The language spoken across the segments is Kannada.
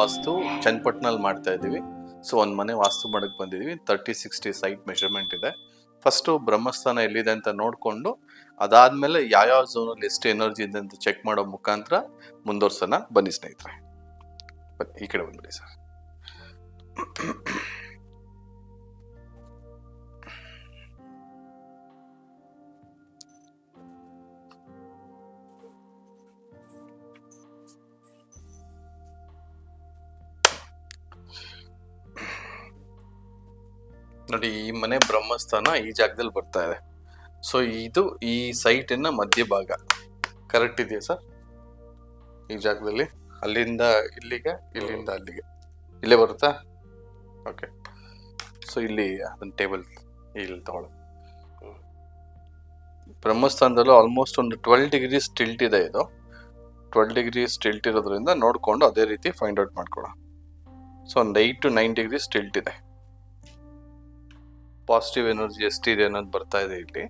ವಾಸ್ತು ಚನ್ನಪಟ್ಟಣಲ್ಲಿ ಮಾಡ್ತಾ ಇದ್ದೀವಿ. ಸೊ ಒಂದು ಮನೆ ವಾಸ್ತು ಮಾಡಕ್ಕೆ ಬಂದಿದ್ದೀವಿ ತರ್ಟಿ ಸಿಕ್ಸ್ಟಿ ಸೈಟ್ ಮೆಷರ್ಮೆಂಟ್ ಇದೆ. ಫಸ್ಟು ಬ್ರಹ್ಮಸ್ಥಾನ ಎಲ್ಲಿದೆ ಅಂತ ನೋಡಿಕೊಂಡು, ಅದಾದಮೇಲೆ ಯಾವ್ಯಾವ ಝೋನಲ್ಲಿ ಎಷ್ಟು ಎನರ್ಜಿ ಇದೆ ಅಂತ ಚೆಕ್ ಮಾಡೋ ಮುಖಾಂತರ ಮುಂದುವರ್ಸೋಣ. ಬನ್ನಿ ಸ್ನೇಹಿತರೆ. ಬನ್ನಿ, ಈ ಕಡೆ ಬಂದ್ಬಿಡಿ ಸರ್. ನೋಡಿ, ಈ ಮನೆ ಬ್ರಹ್ಮಸ್ಥಾನ ಈ ಜಾಗದಲ್ಲಿ ಬರ್ತಾ ಇದೆ. ಸೊ ಇದು ಈ ಸೈಟಿನ ಮಧ್ಯಭಾಗ. ಕರೆಕ್ಟ್ ಇದೆಯಾ ಸರ್ ಈ ಜಾಗದಲ್ಲಿ? ಅಲ್ಲಿಂದ ಇಲ್ಲಿಗೆ, ಇಲ್ಲಿಂದ ಅಲ್ಲಿಗೆ. ಇಲ್ಲೇ ಬರುತ್ತಾ? ಓಕೆ ಸೊ ಇಲ್ಲಿ ಅದನ್ನ ಟೇಬಲ್ ಇಲ್ಲಿ ತಗೊಳ್ಳಿ. ಬ್ರಹ್ಮಸ್ಥಾನದಲ್ಲೂ ಆಲ್ಮೋಸ್ಟ್ ಒಂದು ಟ್ವೆಲ್ ಡಿಗ್ರಿ ಸ್ಟಿಲ್ಟ್ ಇದೆ ಇದು. ಟ್ವೆಲ್ ಡಿಗ್ರಿ ಸ್ಟಿಲ್ಟ್ ಇರೋದ್ರಿಂದ ನೋಡಿಕೊಂಡು ಅದೇ ರೀತಿ ಫೈಂಡ್ ಔಟ್ ಮಾಡ್ಕೊಳ್ಳೋಣ. ಸೊ ಒಂದು eight to nine degree stilt ಇದೆ. ಪಾಸಿಟಿವ್ ಎನರ್ಜಿ ಎಷ್ಟಿದೆ ಅನ್ನೋದು ಬರ್ತಾ ಇದೆ ಇಲ್ಲಿ.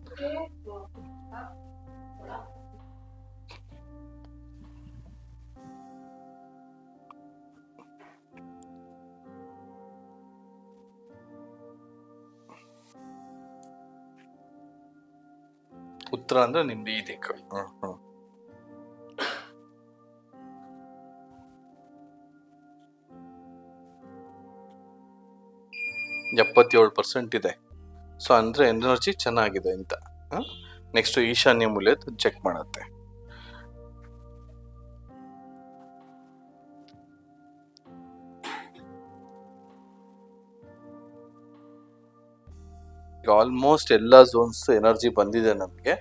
ಉತ್ತರ ಅಂದ್ರೆ ನಿಮ್ದು ಈ ದಿಕ್ಕು. ಎಪ್ಪತ್ತೇಳು ಪರ್ಸೆಂಟ್ ಇದೆ. ಸೊ ಅಂದರೆ ಎನರ್ಜಿ ಚೆನ್ನಾಗಿದೆ ಅಂತ ನೆಕ್ಸ್ಟ್ ಈಶಾನ್ಯ ಮೂಲೆ ಚೆಕ್ ಮಾಡುತ್ತೆ. ಆಲ್ಮೋಸ್ಟ್ ಎಲ್ಲ ಝೋನ್ಸ್ ಎನರ್ಜಿ ಬಂದಿದೆ ನಮಗೆ.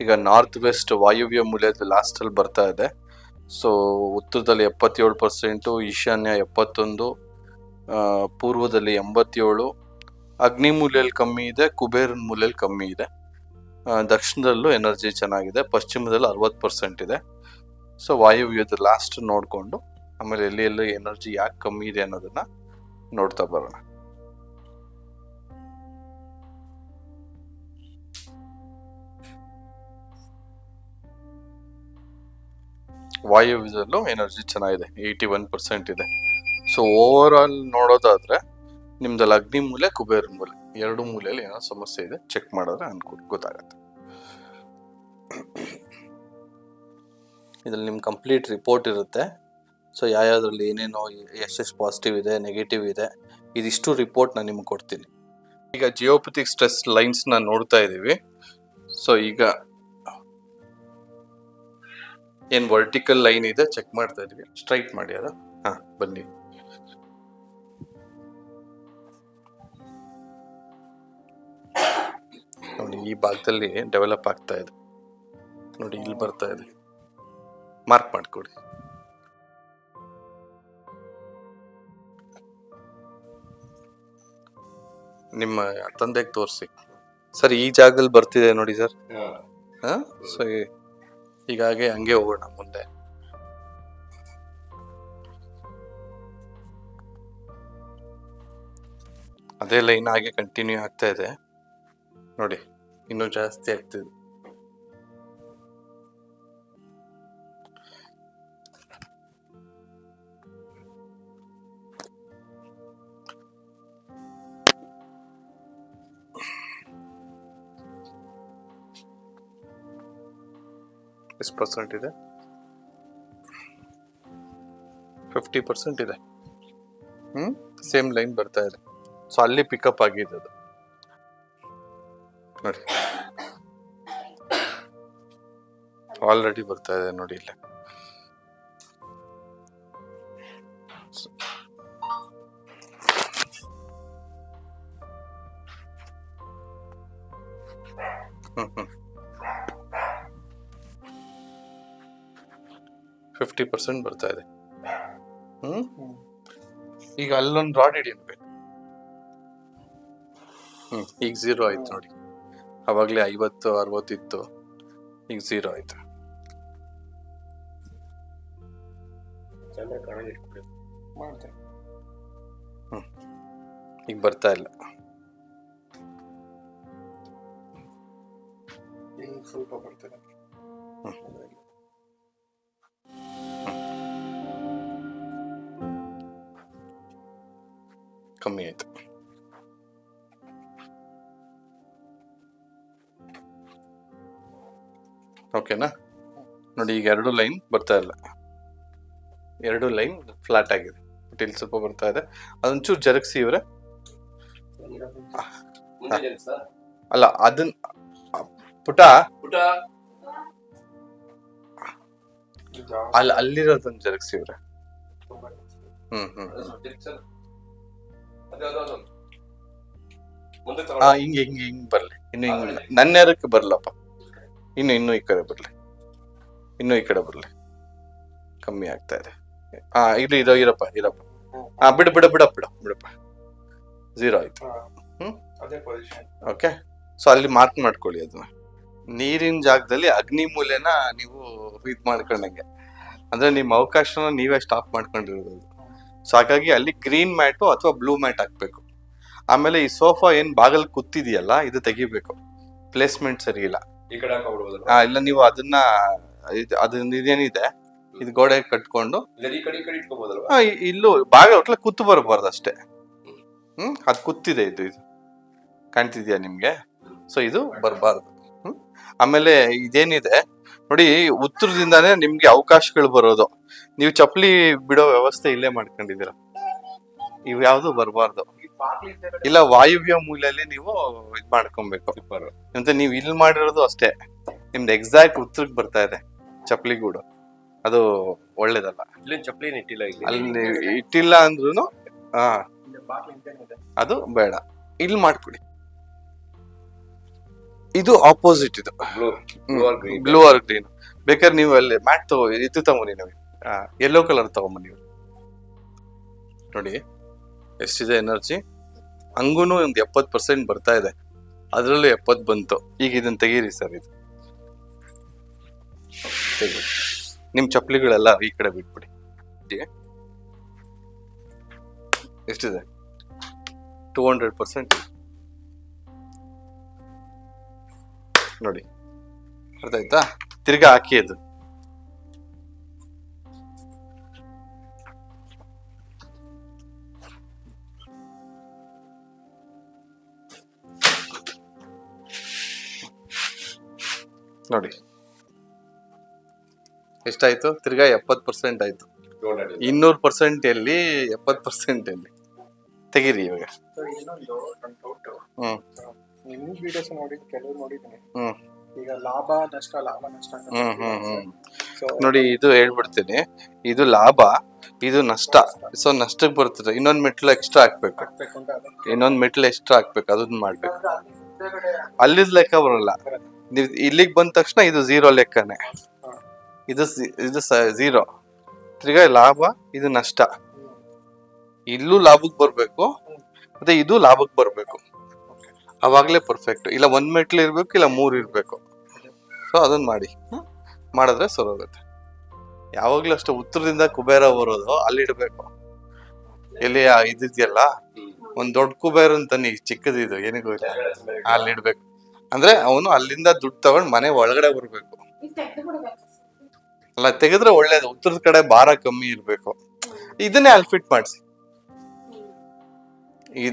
ಈಗ ನಾರ್ತ್ ವೆಸ್ಟ್ ವಾಯುವ್ಯ ಮೂಲೆದು ಲಾಸ್ಟಲ್ಲಿ ಬರ್ತಾ ಇದೆ. ಸೊ ಉತ್ತರದಲ್ಲಿ ಎಪ್ಪತ್ತೇಳು ಪರ್ಸೆಂಟು ಈಶಾನ್ಯ ಎಪ್ಪತ್ತೊಂದು ಪೂರ್ವದಲ್ಲಿ ಎಂಬತ್ತೇಳು ಅಗ್ನಿ ಮೂಲೆಯಲ್ಲಿ ಕಮ್ಮಿ ಇದೆ ಕುಬೇರನ್ ಮೂಲೆಯಲ್ಲಿ ಕಮ್ಮಿ ಇದೆ. ದಕ್ಷಿಣದಲ್ಲೂ ಎನರ್ಜಿ ಚೆನ್ನಾಗಿದೆ, ಪಶ್ಚಿಮದಲ್ಲಿ ಅರವತ್ತು ಪರ್ಸೆಂಟ್ ಇದೆ. ಸೊ ವಾಯುವ್ಯದ ಲಾಸ್ಟ್ ನೋಡಿಕೊಂಡು, ಆಮೇಲೆ ಎಲ್ಲಿ ಎಲ್ಲಿ ಎನರ್ಜಿ ಯಾಕೆ ಕಮ್ಮಿ ಇದೆ ಅನ್ನೋದನ್ನ ನೋಡ್ತಾ ಬರೋಣ. ವಾಯುವ್ಯದಲ್ಲೂ ಎನರ್ಜಿ ಚೆನ್ನಾಗಿದೆ ಏಯ್ಟಿ ಒನ್ ಪರ್ಸೆಂಟ್ ಇದೆ. ಸೊ ಓವರ್ ಆಲ್ ನೋಡೋದಾದ್ರೆ ನಿಮ್ದಲ್ಲಿ ಅಗ್ನಿ ಮೂಲೆ, ಕುಬೇರ ಮೂಲೆ, ಎರಡು ಮೂಲೆಯಲ್ಲಿ ಏನೋ ಸಮಸ್ಯೆ ಇದೆ ಚೆಕ್ ಮಾಡಿದ್ರೆ ಅನುಕೂಲ ಗೊತ್ತಾಗತ್ತೆ. ಇದ್ರಲ್ಲಿ ನಿಮ್ಮ ಕಂಪ್ಲೀಟ್ ರಿಪೋರ್ಟ್ ಇರುತ್ತೆ. ಸೊ ಯಾವ್ಯಾವ್ದ್ರಲ್ಲಿ ಏನೇನೋ ಎಷ್ಟೆಷ್ಟು ಪಾಸಿಟಿವ್ ಇದೆ ನೆಗೆಟಿವ್ ಇದೆ, ಇದಿಷ್ಟು ರಿಪೋರ್ಟ್ ನಾನು ನಿಮ್ಗೆ ಕೊಡ್ತೀನಿ. ಈಗ ಜಿಯೋಪತಿಕ್ ಸ್ಟ್ರೆಸ್ ಲೈನ್ಸ್ನ ನೋಡ್ತಾ ಇದ್ದೀವಿ ಸೊ ಈಗ ಏನು ವರ್ಟಿಕಲ್ ಲೈನ್ ಇದೆ ಚೆಕ್ ಮಾಡ್ತಾ ಇದ್ದೀವಿ ಸ್ಟ್ರೈಟ್ ಮಾಡಿ ಅದ? ಹಾಂ, ಬನ್ನಿ. ಈ ಭಾಗದಲ್ಲಿ ಡೆವಲಪ್ ಆಗ್ತಾ ಇದೆ. ನೋಡಿ ಇಲ್ಲಿ ಬರ್ತಾ ಇದೆ. ಮಾರ್ಕ್ ಮಾಡ್ಕೊಡಿ. ನಿಮ್ಮ ತಂದೆಗೆ ತೋರಿಸಿ. ಸರ್ ಈ ಜಾಗದಲ್ಲಿ ಬರ್ತಿದೆ ನೋಡಿ ಸರ್. ಹಾ. ಸೊ ಹೀಗಾಗಿ ಹಂಗೆ ಹೋಗೋಣ ಮುಂದೆ. ಅದೇ ಲೈನ್ ಹಾಗೆ ಕಂಟಿನ್ಯೂ ಆಗ್ತಾ ಇದೆ. ನೋಡಿ. ಇನ್ನೂ ಜಾಸ್ತಿ ಆಗ್ತಿದೆ ಎಷ್ಟು ಪರ್ಸೆಂಟ್ ಇದೆ ಫಿಫ್ಟಿ ಪರ್ಸೆಂಟ್ ಇದೆ ಹ್ಮ್ ಸೇಮ್ ಲೈನ್ ಬರ್ತಾ ಇದೆ ಸೊ ಅಲ್ಲಿ ಪಿಕಪ್ ಆಗಿದೆ ಅದು ನೋಡಿ ಆಲ್ರೆಡಿ ಬರ್ತಾ ಇದೆ ನೋಡಿ ಇಲ್ಲ. ಫಿಫ್ಟಿ ಪರ್ಸೆಂಟ್ ಬರ್ತಾ ಇದೆ. ಹ್ಮ್? ಈಗ ಅಲ್ಲೊಂದು ರಾಡ್ ಹಿಡಿಯಬೇಕು. ಹ್ಮ್, ಈಗ ಝೀರೋ ಆಯ್ತು ನೋಡಿ. ಅವಾಗಲೇ ಐವತ್ತು ಅರವತ್ತಿತ್ತು. ಈಗ ಝೀರೋ ಆಯಿತು. ಹ್ಞೂ ಈಗ ಬರ್ತಾ ಇಲ್ಲ. ಸ್ವಲ್ಪ ಬರ್ತದೆ ಕಮ್ಮಿ ಆಯಿತು. ಓಕೆನಾ? ನೋಡಿ ಈಗ ಎರಡು ಲೈನ್ ಬರ್ತಾ ಇಲ್ಲ. ಎರಡು ಲೈನ್ ಫ್ಲಾಟ್ ಆಗಿದೆ. ಬಟ್ ಇಲ್ಲಿ ಸ್ವಲ್ಪ ಬರ್ತಾ ಇದೆ. ಅದೊಂಚೂರು ಜರಗಿಸಿ ಇವ್ರೆ? ಅಲ್ಲ ಅದನ್ ಪುಟ? ಪುಟ. ಅಲ್ಲ ಜಾಸ್ತಿ ಅಲ್ಲಿ ಅಲ್ಲಿರೋದನ್ನ ಜರಗಿಸಿ ಇವ್ರೆ. ಹ್ಮ್ ಹ್ಮ್. ಹಿಂಗೆ ಹಿಂಗೆ. ಹಿಂಗ್ ಹಿಂಗ್ ಹಿಂಗ್ ಬರ್ಲಿ. ಇನ್ನು ಹಿಂಗ್ ನನ್ನ ನೇರಕ್ಕೆ ಬರ್ಲಪ್ಪ? ಇನ್ನು ಇನ್ನೂ ಈ ಕಡೆ ಬರಲಿ. ಇನ್ನೂ ಈ ಕಡೆ ಬರಲಿ. ಕಮ್ಮಿ ಆಗ್ತಾ ಇದೆ. ಹಾ ಇದು ಇರೋ ಇರಪ್ಪ ಇರಪ್ಪ. ಹಾ ಬಿಡು ಬಿಡು ಬಿಡ ಬಿಡು ಬಿಡಪ್ಪ. ಝೀರೋ ಆಯ್ತು. ಹ್ಮ್? ಓಕೆ ಸೊ ಅಲ್ಲಿ ಮಾರ್ಕ್ ಮಾಡ್ಕೊಳ್ಳಿ ಅದನ್ನ. ನೀರಿನ ಜಾಗದಲ್ಲಿ ಅಗ್ನಿ ಮೂಲೆನ ನೀವು ಇದ್ ಮಾಡ್ಕೊಂಡಂಗೆ. ಅಂದ್ರೆ ನಿಮ್ಮ ಅವಕಾಶನ ನೀವೇ ಸ್ಟಾಪ್ ಮಾಡ್ಕೊಂಡಿರೋದು. ಸೊ ಹಾಗಾಗಿ ಅಲ್ಲಿ ಗ್ರೀನ್ ಮ್ಯಾಟು ಅಥವಾ ಬ್ಲೂ ಮ್ಯಾಟ್ ಹಾಕ್ಬೇಕು. ಆಮೇಲೆ ಈ ಸೋಫಾ ಏನು ಬಾಗಲ್ ಕೂತಿದೆಯಲ್ಲ ಇದು ತೆಗಿಬೇಕು. ಪ್ಲೇಸ್ಮೆಂಟ್ ಸರಿ ಇಲ್ಲ. ಈ ಕಡೆ ಹಾಕೊಂಡ್ಬಿಡ್ಬೋದಲ್ವಾ? ಆ, ಇಲ್ಲ ನೀವು ಅದನ್ನ ಇದ್- ಅದನ್ನ ಇದೇನಿದೆ ಇದು ಗೋಡೆ ಕಟ್ಕೊಂಡು. ಇಲ್ಲ ಈ ಕಡೆ ಈ ಕಡೆ ಇಟ್ಕೋಬೋದಲ್ವಾ? ಆ, ಇ- ಇಲ್ಲೂ ಬಾಗ ಒಟ್ಲ ಕುತ್ತು ಬರಬಾರ್ದು ಅಷ್ಟೇ. ಹ್ಮ್. ಅದು ಕುತ್ತಿದೆ ಇದು ಇದು. ಕಾಣ್ತಿದ್ಯಾ ನಿಮ್ಗೆ? ಸೊ ಇದು ಬರಬಾರ್ದು. ಹ್ಮ್. ಆಮೇಲೆ ಇದೇನಿದೆ ನೋಡಿ ಉತ್ತರದಿಂದಾನೇ ನಿಮ್ಗೆ ಅವಕಾಶಗಳು ಬರೋದು. ನೀವು ಚಪ್ಪಲಿ ಬಿಡೋ ವ್ಯವಸ್ಥೆ ಇಲ್ಲೇ ಮಾಡ್ಕೊಂಡಿದ್ದೀರ. ಇವ್ ಯಾವ್ದು ಬರಬಾರ್ದು. ಇಲ್ಲ ವಾಯುವ್ಯ ಮೂಲೆಯಲ್ಲಿ ನೀವು ಇದ್ ಮಾಡ್ಕೊಬೇಕು. ಮತ್ತೆ ನೀವು ಇಲ್ಲಿ ಮಾಡಿರೋದು ಅಷ್ಟೇ. ನಿಮ್ದು ಎಕ್ಸಾಕ್ಟ್ ಉತ್ತರಕ್ಕೆ ಬರ್ತಾ ಇದೆ ಚಪ್ಪಲಿ ಗೂಡು ಅದು ಒಳ್ಳೇದಲ್ಲ. ಇಲ್ಲಿ ಚಪ್ಪಲಿ ಇಟ್ಟಿಲ್ಲ ಇಲ್ಲಿ? ಅಲ್ಲಿ ಇಟ್ಟಿಲ್ಲ ಅಂದ್ರೂ ಹಾ. ಅದು ಬೇಡ. ಇಲ್ಲಿ ಮಾಡ್ಕೊಡಿ. ಇದು ಆಪೋಸಿಟ್ ಇದು. Blue or green blue or green ಬೇಕಾದ್ರೆ ನೀವು ಅಲ್ಲಿ ಮ್ಯಾಟ್ ತಗೋ ಇದು ತಗೊಂಬನ್ನಿ ನೀವು. ಎಲ್ಲೋ ಕಲರ್ ತಗೊಂಬನ್ನಿ ನೀವು. ನೋಡಿ ಎಷ್ಟಿದೆ ಎನರ್ಜಿ ಹಂಗೂನು ಒಂದು ಎಪ್ಪತ್ತು ಪರ್ಸೆಂಟ್ ಬರ್ತಾ ಇದೆ. ಅದರಲ್ಲೂ ಎಪ್ಪತ್ತು ಬಂತು. ಈಗ ಇದನ್ನು ತೆಗೀರಿ ಸರ್ ಇದು. ನಿಮ್ಮ ಚಪ್ಪಲಿಗಳೆಲ್ಲ ಈ ಕಡೆ ಬಿಟ್ಬಿಡಿ. ಹೀಗೆ. ಎಷ್ಟಿದೆ? ಟೂ ಹಂಡ್ರೆಡ್ ಪರ್ಸೆಂಟ್ ನೋಡಿ. ಅರ್ಥ ಆಯ್ತಾ? ತಿರ್ಗಾ ಹಾಕಿ ಅದು. ನೋಡಿ. ಎಷ್ಟಾಯ್ತು? ತಿರ್ಗಾ ಎಪ್ಪತ್ತು ಪರ್ಸೆಂಟ್ ಆಯ್ತು. ಇನ್ನೂರು ಪರ್ಸೆಂಟ್ ಎಲ್ಲಿ ಎಪ್ಪತ್ತು ಪರ್ಸೆಂಟ್ ಎಲ್ಲಿ ತೆಗೀರಿ ಇವಾಗ. ಇನ್ನೊಂದು ಹ್ಮ್. ನಿಮ್ಮ ವಿಡಿಯೋಸ್ ನೋಡಿ ಕೆಲವು ನೋಡಿದ್ದೀನಿ. ಹ್ಮ್. ಈಗ ಲಾಭ ನಷ್ಟ ಲಾಭ ನಷ್ಟ ಅಂತ ಹ್ಮ್ ಹ್ಮ್ ಹ್ಮ್. ನೋಡಿ ಇದು ಹೇಳ್ಬಿಡ್ತೀನಿ. ಇದು ಲಾಭ ಇದು ನಷ್ಟ. ಸೊ ನಷ್ಟಕ್ಕೆ ಬರ್ತದೆ. ಇನ್ನೊಂದ್ ಮೆಟ್ಲು ಎಕ್ಸ್ಟ್ರಾ ಹಾಕ್ಬೇಕು. ಹಾಕ್ಬೇಕು ಅಂತ ಅದು ಇನ್ನೊಂದ್ ಮೆಟ್ಲು ಎಕ್ಸ್ಟ್ರಾ ಹಾಕ್ಬೇಕು. ಅದನ್ನ ಮಾಡ್ಬೇಕು. ಹಿಂದೆಗಡೆ ಅಲ್ಲಿದ್ ಲೆಕ್ಕ ಬರಲ್ಲ. ಇಲ್ಲಿಗೆ ಬಂದ ತಕ್ಷಣ ಇದು ಝೀರೋ ಲೆಕ್ಕನೇ. ಇದು ಇದು ಝೀರೋ ತಿರ್ಗಾ ಲಾಭ, ಇದು ನಷ್ಟ. ಇಲ್ಲೂ ಲಾಭಕ್ಕೆ ಬರಬೇಕು, ಮತ್ತೆ ಇದು ಲಾಭಕ್ಕೆ ಬರಬೇಕು. ಅವಾಗ್ಲೇ ಪರ್ಫೆಕ್ಟ್ ಇಲ್ಲ ಒಂದ್ ಮೆಟ್ಲು ಇರಬೇಕು, ಇಲ್ಲ ಮೂರು ಇರಬೇಕು. ಸೊ ಅದನ್ನ ಮಾಡಿ. ಮಾಡಿದ್ರೆ ಮಾಡಿದ್ರೆ ಹೋಗುತ್ತೆ ಯಾವಾಗ್ಲೂ ಅಷ್ಟೇ ಉತ್ತರದಿಂದ ಕುಬೇರ ಬರೋದು, ಅಲ್ಲಿ ಇಡ್ಬೇಕು. ಎಲ್ಲಿ ಇದಿದೆಯಲ್ಲ? ಒಂದ್ ದೊಡ್ಡ ಕುಬೇರ ನೀ ಚಿಕ್ಕದಿದು ಏನಿಗೂ ಇಲ್ಲ. ಅಲ್ಲಿ ಇಡ್ಬೇಕು. ಅಂದ್ರೆ ಅವನು ಅಲ್ಲಿಂದ ದುಡ್ಡು ತಗೊಂಡು ಮನೆ ಒಳಗಡೆ ಬರ್ಬೇಕು. ಅಲ್ಲ ತೆಗೆದ್ರೆ ಒಳ್ಳೇದು ಉತ್ತರದ ಕಡೆ ಭಾರ ಕಮ್ಮಿ ಇರ್ಬೇಕು. ಇದನ್ನೇ ಅಲ್ಲಿ ಫಿಟ್ ಮಾಡಿಸಿ.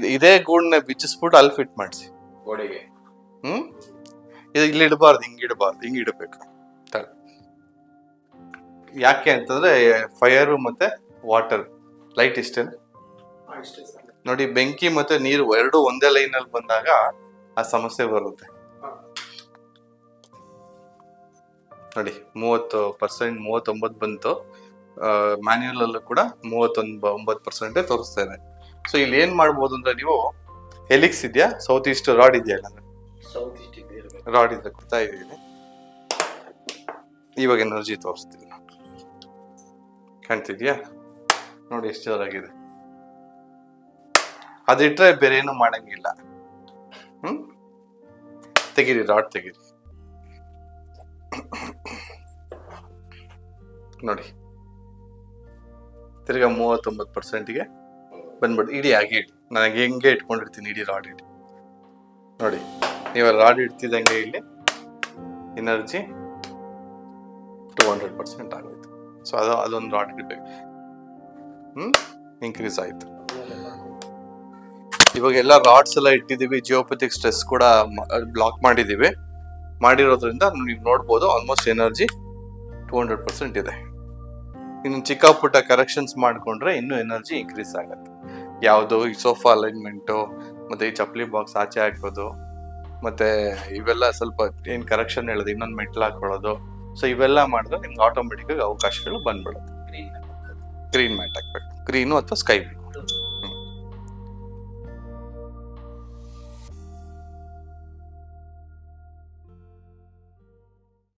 ಇದೇ ಗೂಡ್ನ ಬಿಚ್ಚಿಸ್ಬಿಟ್ಟು ಅಲ್ಲಿ ಫಿಟ್ ಮಾಡಿಸಿ. ಗೋಡೆಗೆ. ಹ್ಮ್? ಇದು ಇಲ್ಲಿ ಇಡಬಾರ್ದು ಹಿಂಗ್ ಇಡಬಾರ್ದು ಹಿಂಗ್ ಇಡಬೇಕು. ತಳ. ಯಾಕೆ ಅಂತಂದ್ರೆ ಫೈರ್ ಮತ್ತೆ ವಾಟರ್ ಲೈಟ್ ಇಷ್ಟೇ ನೋಡಿ ಬೆಂಕಿ ಮತ್ತೆ ನೀರು ಎರಡು ಒಂದೇ ಲೈನ್ ಅಲ್ಲಿ ಬಂದಾಗ ಆ ಸಮಸ್ಯೆ ಬರುತ್ತೆ. ನೋಡಿ ಮೂವತ್ತು ಪರ್ಸೆಂಟ್ ಮೂವತ್ತೊಂಬತ್ತು ಬಂತು. ಮ್ಯಾನ್ಯಲ್ ಅಲ್ಲೂ ಕೂಡ ಮೂವತ್ತೊಂದು ಒಂಬತ್ತು ಪರ್ಸೆಂಟೇ ತೋರಿಸ್ತಾ ಇದೆ. ಸೊ ಇಲ್ಲಿ ಏನ್ ಮಾಡ್ಬೋದು ಅಂದ್ರೆ ನೀವು ಹೆಲಿಕ್ಸ್ ಇದೆಯಾ? ಸೌತ್ ಈಸ್ಟ್ ರಾಡ್ ಇದೆಯಾ ಇರ್ಬೇಕು. ರಾಡ್ ಇದೆ ಕೊಡ್ತಾ ಇದ್ದೀನಿ. ಇವಾಗ ಎನರ್ಜಿ ತೋರಿಸ್ತೀನಿ. ಕಾಣ್ತಿದ್ಯಾ? ನೋಡಿ ಎಷ್ಟು ಜೋರಾಗಿದೆ. ಅದಿಟ್ರೆ ಬೇರೆ ಏನು ಮಾಡಂಗಿಲ್ಲ. ಹ್ಮ್? ತೆಗೀರಿ ರಾಡ್ ತೆಗೀರಿ. ನೋಡಿ. ತಿರ್ಗಾ ಮೂವತ್ತೊಂಬತ್ತು ಪರ್ಸೆಂಟ್ಗೆ ಬಂದ್ಬಿಟ್ಟು ಇಡೀ ಆಗಿ ಇಡಿ. ನನಗೆ ಹೆಂಗೆ ಇಟ್ಕೊಂಡಿರ್ತೀನಿ. ಇಡೀ ರಾಡ್ ಇಡಿ. ನೋಡಿ. ನೀವು ರಾಡ್ ಇಡ್ತಿದ್ದಂಗೆ ಇಲ್ಲಿ ಎನರ್ಜಿ ಟೂ ಹಂಡ್ರೆಡ್ ಪರ್ಸೆಂಟ್ ಆಗೋಯ್ತು. ಸೊ ಅದು, ಅದೊಂದು ರಾಡ್ ಇಡಬೇಕು. ಹ್ಞೂ ಇನ್ಕ್ರೀಸ್ ಆಯಿತು. ಇವಾಗ ಎಲ್ಲ ರಾಡ್ಸ್ ಎಲ್ಲ ಇಟ್ಟಿದ್ದೀವಿ. ಜಿಯೋಪತಿಕ್ ಸ್ಟ್ರೆಸ್ ಕೂಡ ಬ್ಲಾಕ್ ಮಾಡಿದ್ದೀವಿ. ಮಾಡಿರೋದ್ರಿಂದ ನೀವು ನೋಡ್ಬೋದು almost energy two hundred percent ಇದೆ. ಇನ್ನು ಚಿಕ್ಕ ಪುಟ್ಟ ಕರೆಕ್ಷನ್ಸ್ ಮಾಡಿಕೊಂಡ್ರೆ ಇನ್ನೂ ಎನರ್ಜಿ ಇನ್ಕ್ರೀಸ್ ಆಗುತ್ತೆ. ಯಾವುದು ಈ ಸೋಫಾ ಅಲೈನ್ಮೆಂಟು ಮತ್ತು ಈ ಚಪ್ಪಲಿ ಬಾಕ್ಸ್ ಆಚೆ ಹಾಕೋದು ಮತ್ತು ಇವೆಲ್ಲ ಸ್ವಲ್ಪ ಏನು ಕರೆಕ್ಷನ್ ಹೇಳೋದು ಇನ್ನೊಂದು ಮೆಟ್ಲು ಹಾಕ್ಕೊಳ್ಳೋದು ಸೊ ಇವೆಲ್ಲ ಮಾಡಿದ್ರೆ ನಿಮ್ಗೆ ಆಟೋಮೆಟಿಕ್ಕಾಗಿ ಅವಕಾಶಗಳು ಬಂದ್ಬಿಡುತ್ತೆ. ಗ್ರೀನ್ ಮ್ಯಾಟ್ ಹಾಕ್ಬೇಕು. ಗ್ರೀನು ಅಥವಾ ಸ್ಕೈ ಬ್ಲೂ